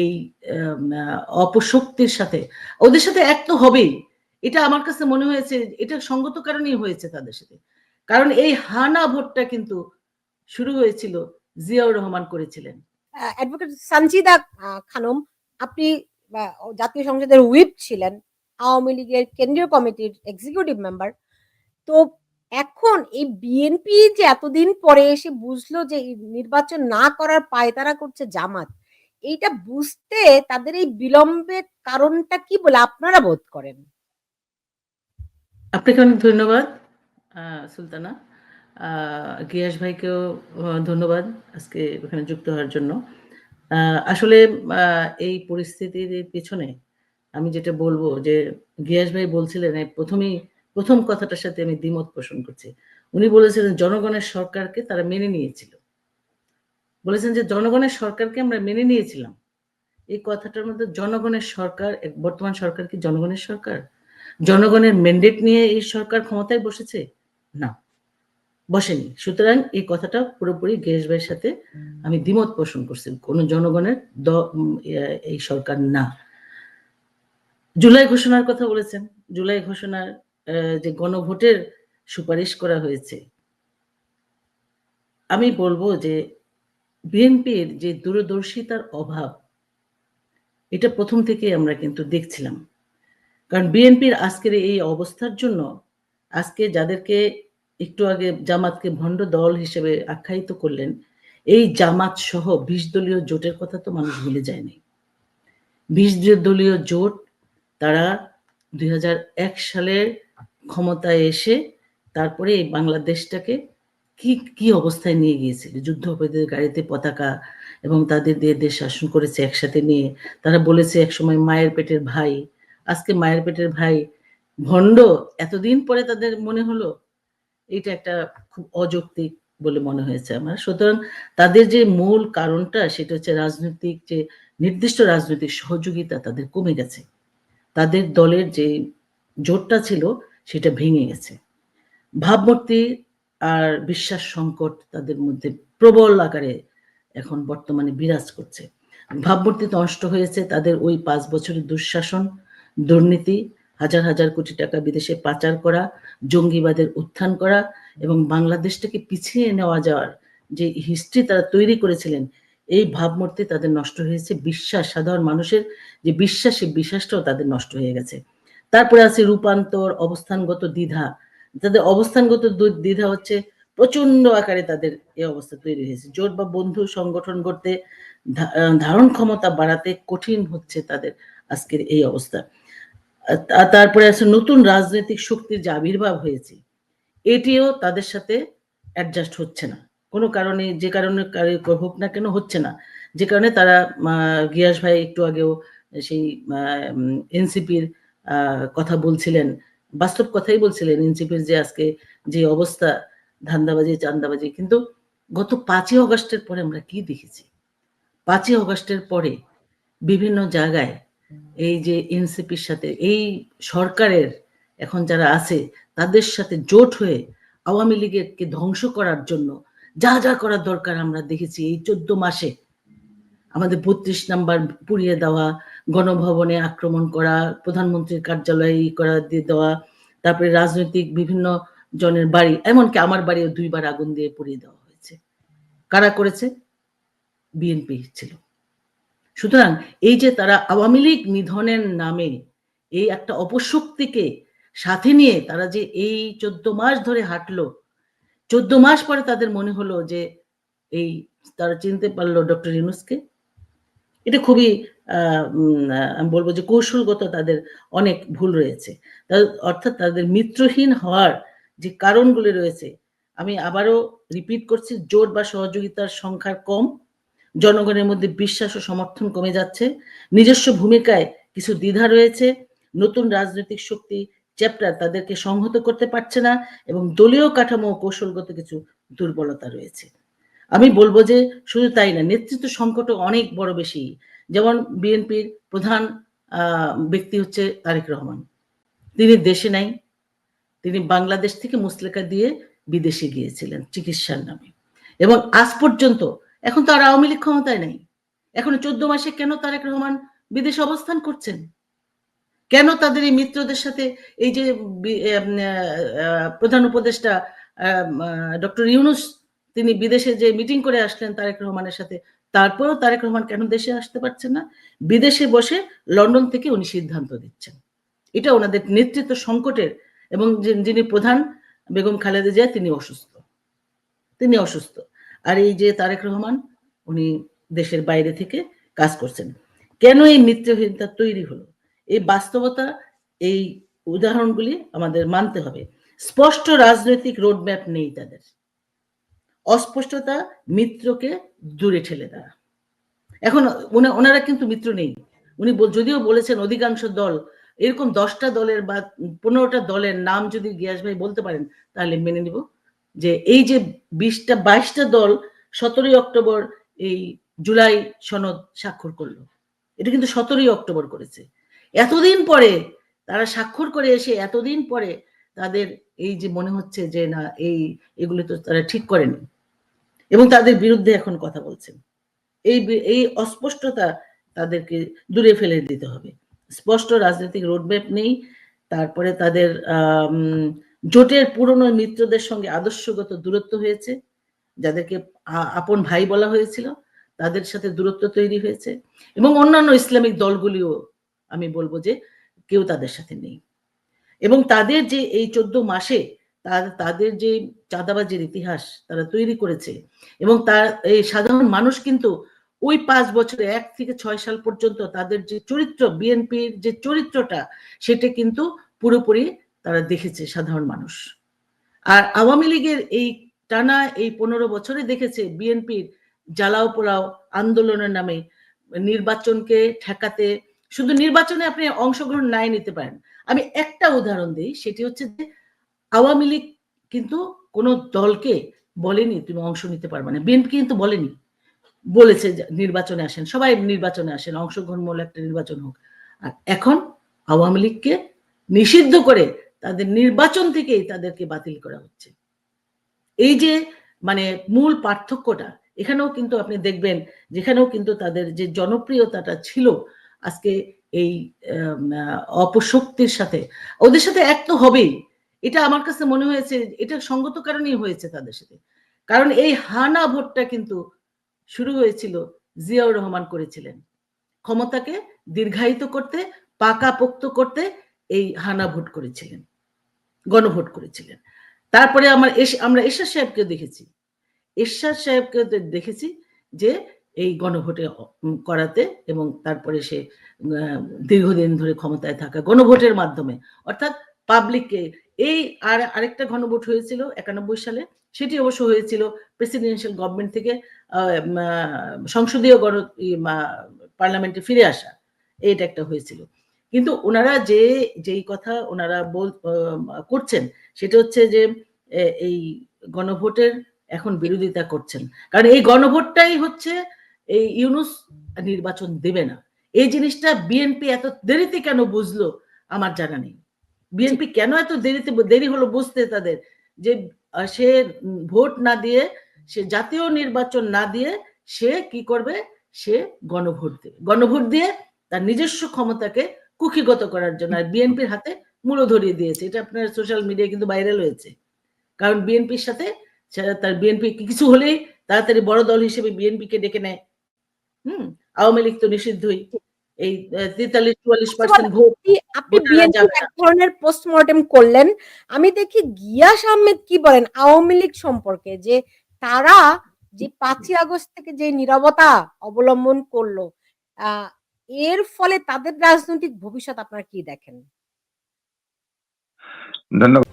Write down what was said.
এই অপশক্তির সাথে। ওদের সাথে এক তো হবেই। এটা আমার কাছে মনে হয়েছে, এটা সঙ্গত কারণেই হয়েছে তাদের সাথে। কারণ এই হানা ভোটটা কিন্তু শুরু হয়েছিল জিয়াউর রহমান করেছিলেন। অ্যাডভোকেট সঞ্জিদা খানম, আপনি জাতীয় সংসদের হুইপ ছিলেন, আওয়ামী লীগের কেন্দ্রীয় কমিটির এক্সিকিউটিভ মেম্বার তো এখন এই বিএনপি যে এতদিন পরে এসে বুঝলো যে নির্বাচন না করার পায়তারা করছে জামাত এইটা বুঝতে তাদের এই বিলম্বের কারণটা কি বলে আপনারা বোধ করেন? আপনাকে অনেক ধন্যবাদ সুলতানা। গিয়াস ভাইকেও ধন্যবাদ আজকে এখানে যুক্ত হওয়ার জন্য। আসলে এই পরিস্থিতির পেছনে আমি যেটা বলব যে, গিয়াস ভাই বলছিলেন প্রথমেই, প্রথম কথাটার সাথে আমি দ্বিমত পোষণ করছি। উনি বলেছিলেন, জনগণের সরকারকে তারা মেনে নিয়েছিল। বলেছেন যে জনগণের সরকারকে আমরা মেনে নিয়েছিলাম। এই কথাটার মধ্যে জনগণের সরকার বর্তমান সরকার কি জনগণের সরকার? জনগণের ম্যান্ডেট নিয়ে এই সরকার ক্ষমতায় বসেছে? না, বসেনি। সুতরাং এই কথাটা পুরোপুরি গেস ভাইয়ের সাথে আমি দ্বিমত পোষণ করছি। কোনো জনগণের দ এই সরকার না। জুলাই ঘোষণার কথা বলেছেন। জুলাই ঘোষণার যে গণভোটের সুপারিশ করা হয়েছে। আমি বলব যে বিএনপির যে দূরদর্শিতার অভাব, এটা প্রথম থেকে আমরা কিন্তু দেখছিলাম। কারণ বিএনপির আজকের এই অবস্থার জন্য আজকে যাদেরকে একটু আগে জামাতকে ভণ্ড দল হিসেবে আখ্যায়িত করলেন, এই জামাত সহ বিশ দলীয় জোটের কথা তো মানুষ ভুলে যায়নি। বিশ দলীয় জোট, তারা দুই হাজার এক সালের ক্ষমতায় এসে তারপরে এই বাংলাদেশটাকে কি কি অবস্থায় নিয়ে গিয়েছিল? যুদ্ধ অপরাধীদের গাড়িতে পতাকা এবং তাদের দিয়ে দেশ শাসন করেছে একসাথে নিয়ে। তারা বলেছে একসময় মায়ের পেটের ভাই, আজকে মায়ের পেটের ভাই ভণ্ড, এতদিন পরে তাদের মনে হলো। এটা একটা খুব অযৌক্তিক বলে মনে হয়েছে আমার। সুতরাং তাদের যে মূল কারণটা, সেটা হচ্ছে রাজনৈতিক যে নির্দিষ্ট রাজনৈতিক সহযোগিতা তাদের কমে গেছে। তাদের দলের যে জোটটা ছিল, সেটা ভেঙে গেছে। ভাবমূর্তি আর বিশ্বাস সংকট তাদের মধ্যে প্রবল আকারে এখন বর্তমানে বিরাজ করছে। ভাবমূর্তি নষ্ট হয়েছে তাদের ওই পাঁচ বছরের দুঃশাসন, দুর্নীতি, হাজার হাজার কোটি টাকা বিদেশে পাচার করা, জঙ্গিবাদের উত্থান করা এবং বাংলাদেশটাকে পিছিয়ে নেওয়া যাওয়ার যে হিস্ট্রি তারা তৈরি করেছিলেন, এই ভাবমূর্তি তাদের নষ্ট হয়েছে। বিশ্বাস, সাধারণ মানুষের যে বিশ্বাস সেই বিশ্বাসটাও তাদের নষ্ট হয়ে গেছে। তারপরে আছে রূপান্তর, অবস্থানগত দ্বিধা তাদের অবস্থানগত দ্বিধা হচ্ছে প্রচণ্ড আকারে তাদের এই অবস্থা তৈরি হয়েছে। জোট বা বন্ধু সংগঠন করতে ধারণ ক্ষমতা বাড়াতে কঠিন হচ্ছে তাদের আজকের এই অবস্থা। তারপরে আছে নতুন রাজনৈতিক শক্তির যে আবির্ভাব হয়েছে, এটিও তাদের সাথে অ্যাডজাস্ট হচ্ছে না। কোনো কারণে, যে কারণে হোক না কেন হচ্ছে না। যে কারণে তারা গিয়াস ভাই একটু আগেও সেই এনসিপির কথা বলছিলেন বাস্তব কথাই বলছিলেন এনসিপির যে আজকে যে অবস্থা, ধান্দাবাজি, চান্দাবাজি। কিন্তু গত পাঁচই অগস্টের পরে আমরা কি দেখেছি? পাঁচই অগস্টের পরে বিভিন্ন জায়গায় এই যে এনসিপির সাথে, এই সরকারের এখন যারা আছে, তাদের সাথে জোট হয়ে আওয়ামী লীগেরকে ধ্বংস করার জন্য যা যা করার দরকার আমরা দেখেছি এই চোদ্দ মাসে। আমাদের বত্রিশ নাম্বার পুড়িয়ে দেওয়া গণভবনে আক্রমণ করা, প্রধানমন্ত্রীর কার্যালয়ে করা দিয়ে দেওয়া, তারপরে রাজনৈতিক বিভিন্ন জনের বাড়ি, এমনকি আমার বাড়িও দুইবার আগুন দিয়ে পুড়িয়ে দেওয়া হয়েছে। কারা করেছে? বিএনপি ছিল। সুতরাং এই যে তারা আওয়ামী লীগ নিধনের নামে এই একটা অপশক্তিকে সাথে নিয়ে তারা যে এই চোদ্দ মাস ধরে হাঁটলো, চোদ্দ মাস পরে তাদের মনে হলো যে এই তারা চিনতে পারল ডক্টর ইউনুসকে। এটা খুবই আমি বলব যে কৌশলগত তাদের অনেক ভুল রয়েছে। অর্থাৎ তাদের মিত্রহীন হওয়ার যে কারণগুলি রয়েছে, আমি আবারও রিপিট করছি, জোট বা সহযোগিতার সংখ্যার কম, জনগণের মধ্যে বিশ্বাস ও সমর্থন কমে যাচ্ছে, নিজস্ব ভূমিকায় কিছু দ্বিধা রয়েছে, নতুন রাজনৈতিক শক্তি চ্যাপ্টার তাদেরকে সংহত করতে পারছে না এবং দলীয় কাঠামো কৌশলগত কিছু দুর্বলতা রয়েছে। আমি বলব যে শুধু তাই না, নেতৃত্ব সংকটও অনেক বড় বেশি। যেমন বিএনপির প্রধান ব্যক্তি হচ্ছে তারেক রহমান। তিনি দেশে নাই, তিনি বাংলাদেশ থেকে মুসলেকা দিয়ে বিদেশে গিয়েছিলেন চিকিৎসার নামে। এবং আজ পর্যন্ত এখন তো আর আওয়ামী লীগ ক্ষমতায় নেই। এখন চোদ্দ মাসে কেন তারেক রহমান বিদেশে অবস্থান করছেন? কেন তাদের এই মিত্রদের সাথে এই যে প্রধান উপদেষ্টা ডক্টর ইউনুস তিনি বিদেশে যে মিটিং করে আসলেন তারেক রহমানের সাথে, তারপরেও তারেক রহমান কেন দেশে আসতে পারছেন না? বিদেশে বসে লন্ডন থেকে উনি সিদ্ধান্ত দিচ্ছেন এটা ওনাদের নেতৃত্ব সংকটের এবং যিনি প্রধান, বেগম খালেদা জিয়া, তিনি অসুস্থ। তিনি অসুস্থ। আর এই যে তারেক রহমান, উনি দেশের বাইরে থেকে কাজ করছেন। কেন এই মিত্রহীনতা তৈরি হলো? এই বাস্তবতা, এই উদাহরণগুলি আমাদের মানতে হবে। স্পষ্ট রাজনৈতিক রোডম্যাপ নেই তাদের। অস্পষ্টতা মিত্রকে দূরে ঠেলে দেওয়া। এখন ওনারা কিন্তু মিত্র নেই। উনি যদিও বলেছেন অধিকাংশ দল, এরকম দশটা দলের বা পনেরোটা দলের নাম যদি গিয়াস ভাই বলতে পারেন, তাহলে মেনে নিব যে এই যে বিশটা, বাইশটা দল সতেরোই অক্টোবর এই জুলাই সনদ স্বাক্ষর করল। এটা কিন্তু সতেরোই অক্টোবর করেছে। এতদিন পরে তারা স্বাক্ষর করে এসে এতদিন পরে তাদের এই যে মনে হচ্ছে যে না, এই এগুলো তো তারা ঠিক করেনি। এবং তাদের বিরুদ্ধে এখন কথা বলছেন। এই এই অস্পষ্টতা তাদেরকে দূরে ফেলে দিতে হবে। স্পষ্ট রাজনৈতিক রোডম্যাপ নেই, তারপরে তাদের জোটের পুরনো মিত্রদের সঙ্গে আদর্শগত দূরত্ব হয়েছে, যাদেরকে আপন ভাই বলা হয়েছিল, তাদের সাথে দূরত্ব তৈরি হয়েছে এবং অন্যান্য ইসলামিক দলগুলিও আমি বলব যে কেউ তাদের সাথে নেই। এবং তাদের যে এই চোদ্দ মাসে তাদের যে চাঁদাবাজির ইতিহাস তারা তৈরি করেছে এবং তার, এই সাধারণ মানুষ কিন্তু ওই পাঁচ বছরে এক থেকে ছয় সাল পর্যন্ত তাদের যে চরিত্র, বিএনপির যে চরিত্রটা, সেটা কিন্তু পুরোপুরি তারা দেখেছে সাধারণ মানুষ। আর আওয়ামী লীগের এই টানা এই পনেরো বছরে দেখেছে বিএনপির জ্বালাও পোড়াও আন্দোলনের নামে নির্বাচনকে ঠেকাতে, শুধু নির্বাচনে আপনি অংশগ্রহণ নাই নিতে পারেন। আমি একটা উদাহরণ দিই, সেটি হচ্ছে যে আওয়ামী লীগ কিন্তু কোনো দলকে বলেনি তুমি অংশ নিতে পারবে না। বিএনপি কিন্তু বলেনি। বলেছে নির্বাচনে আসেন। সবাই নির্বাচনে আসেন অংশগ্রহণমূলক একটা নির্বাচন হোক। আর এখন আওয়ামী লীগকে নিষিদ্ধ করে তাদের নির্বাচন থেকেই তাদেরকে বাতিল করা হচ্ছে। এই যে মানে মূল পার্থক্যটা, এখানেও কিন্তু আপনি দেখবেন, যেখানেও কিন্তু তাদের যে জনপ্রিয়তাটা ছিল আজকে এই অপশক্তির সাথে, ওদের সাথে এক তো হবেই। এটা আমার কাছে মনে হয়েছে, এটা সঙ্গত কারণেই হয়েছে তাদের সাথে। কারণ এই হানা ভোটটা কিন্তু শুরু হয়েছিল জিয়াউর রহমান করেছিলেন। ক্ষমতাকে দীর্ঘায়িত করতে, পাকাপোক্ত করতে এই হানা ভোট করেছিলেন, গণভোট করেছিলেন। তারপরে আমার আমরা এরশাদ সাহেবকে দেখেছি। এরশাদ সাহেবকে দেখেছি যে এই গণভোটে করাতে এবং তারপরে সে দীর্ঘদিন ধরে ক্ষমতায় থাকা গণভোটের মাধ্যমে, অর্থাৎ পাবলিককে এই আর আরেকটা গণভোট হয়েছিল একানব্বই সালে, সেটি অবশ্য হয়েছিল প্রেসিডেন্সিয়াল গভর্নমেন্ট থেকে সংসদীয় গণ পার্লামেন্টে ফিরে আসা এটা একটা হয়েছিল। কিন্তু ওনারা যে, যেই কথা ওনারা বল করছেন, সেটা হচ্ছে যে এই গণভোটের এখন বিরোধিতা করছেন। কারণ এই গণভোটটাই হচ্ছে, এই ইউনুস নির্বাচন দেবে না। এই জিনিসটা বিএনপি এত দেরিতে কেন বুঝলো, আমার জানা নেই। বিএনপি কেন এত দেরিতে দেরি হলো বুঝতে তাদের? যে সে ভোট না দিয়ে, সে জাতীয় নির্বাচন না দিয়ে সে কি করবে? সে গণভোট দেবে গণভোট দিয়ে তার নিজস্ব ক্ষমতাকে কুক্ষিগত করার জন্য আর বিএনপির হাতে মূল্য ধরিয়ে দিয়েছে। এটা আপনার সোশ্যাল মিডিয়ায় কিন্তু ভাইরাল হয়েছে। কারণ বিএনপির সাথে তার বিএনপি কিছু হলেই তাড়াতাড়ি বড় দল হিসেবে বিএনপিকে ডেকে নেয়। হুম? আওয়ামী লীগ তো নিষিদ্ধই। এই তেতাল্লিশ চুয়াল্লিশ পার্সেন্ট ভোট আপনি- এক ধরনের পোস্টমর্টেম করলেন। আমি দেখি গিয়াস আহমেদ কি বলেন আওয়ামী লীগ সম্পর্কে যে তারা যে পাঁচই আগস্ট থেকে যে নীরবতা অবলম্বন করল আহ, এর ফলে তাদের রাজনৈতিক ভবিষ্যৎ আপনারা কি দেখেন? ধন্যবাদ।